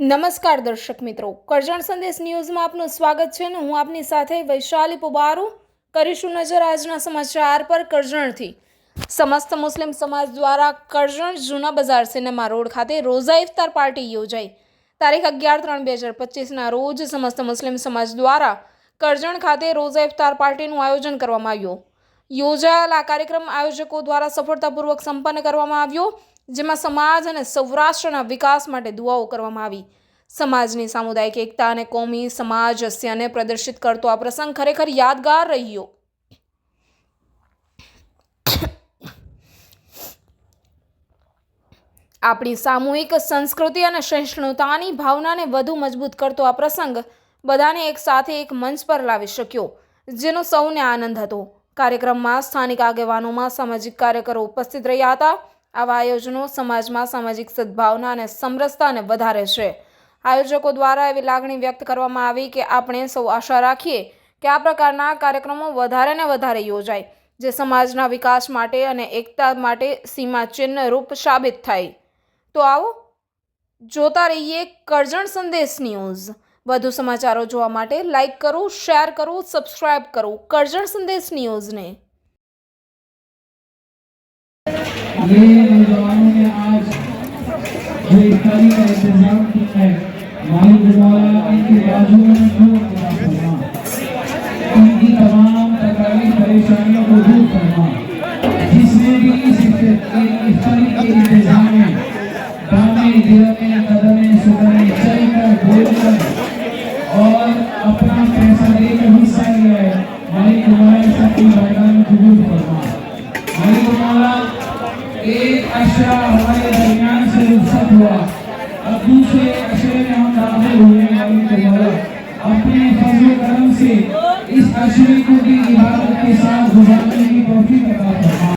નમસ્કાર દર્શક મિત્રો. કરજણ સંદેશ ન્યૂઝમાં આપનું સ્વાગત છે અને હું આપની સાથે વૈશાલી પુબારુ કરીશું નજર આજના સમાચાર પર કરજણથી. સમસ્ત મુસ્લિમ સમાજ દ્વારા કરજણ જૂના બજાર સિનેમા રોડ ખાતે રોઝા ઇફતાર પાર્ટી યોજાઈ. તારીખ અગિયાર ત્રણ બે હજાર પચીસના રોજ સમસ્ત મુસ્લિમ સમાજ દ્વારા કરજણ ખાતે રોઝા ઇફતાર પાર્ટીનું આયોજન કરવામાં આવ્યું. યોજાયેલ કાર્યક્રમ આયોજકો દ્વારા સફળતાપૂર્વક સંપન્ન કરવામાં આવ્યો. જેમાં સમાજ અને સૌરાષ્ટ્રના વિકાસ માટે દુઆઓ કરવામાં આવી. સમાજની સામુદાયિક એકતા અને કોમી સમાજ પ્રદર્શિત કરતો આ પ્રસંગ ખરેખર યાદગાર રહ્યો. આપણી સામૂહિક સંસ્કૃતિ અને સહિષ્ણુતાની ભાવનાને વધુ મજબૂત કરતો આ પ્રસંગ બધાને એક સાથે એક મંચ પર લાવી શક્યો, જેનો સૌને આનંદ હતો. કાર્યક્રમમાં સ્થાનિક આગેવાનોમાં સામાજિક કાર્યકરો ઉપસ્થિત રહ્યા હતા. આવા આયોજનો સમાજમાં સામાજિક સદભાવના અને સમરસતાને વધારે છે. આયોજકો દ્વારા એવી લાગણી વ્યક્ત કરવામાં આવી કે આપણે સૌ આશા રાખીએ કે આ પ્રકારના કાર્યક્રમો વધારે ને વધારે યોજાય, જે સમાજના વિકાસ માટે અને એકતા માટે સીમાચિહ્ન રૂપ સાબિત થાય. તો આવો જોતા રહીએ કરજણ સંદેશ ન્યૂઝ. વધુ સમાચારો જોવા માટે લાઇક કરો, શેર કરો, સબસ્ક્રાઇબ કરો કરજણ સંદેશ ન્યૂઝને. ये नौजवानों ने आज जो इफ्तारी का इंतज़ाम किया है मौला इनकी बाजुओं में नूर फरमा इनकी तमाम तकलीफ़ परेशानियों को दूर फरमा जिसने भी इस इफ्तारी के इंतज़ाम में बामे गिरने कदमे सुगने चलकर, बोलकर, और अपना पैसा देकर हिस्सा लिया है। मौला सबकी मैदान एक अशरा हमारे दरमियान से रुखसत हुआ अब दूसरे अशरे में हम दाखिल हुए हैं मालिक मौला अपने फजल करम से इस अशरे को भी इबादत के साथ गुजारने की तौफीक अता फरमा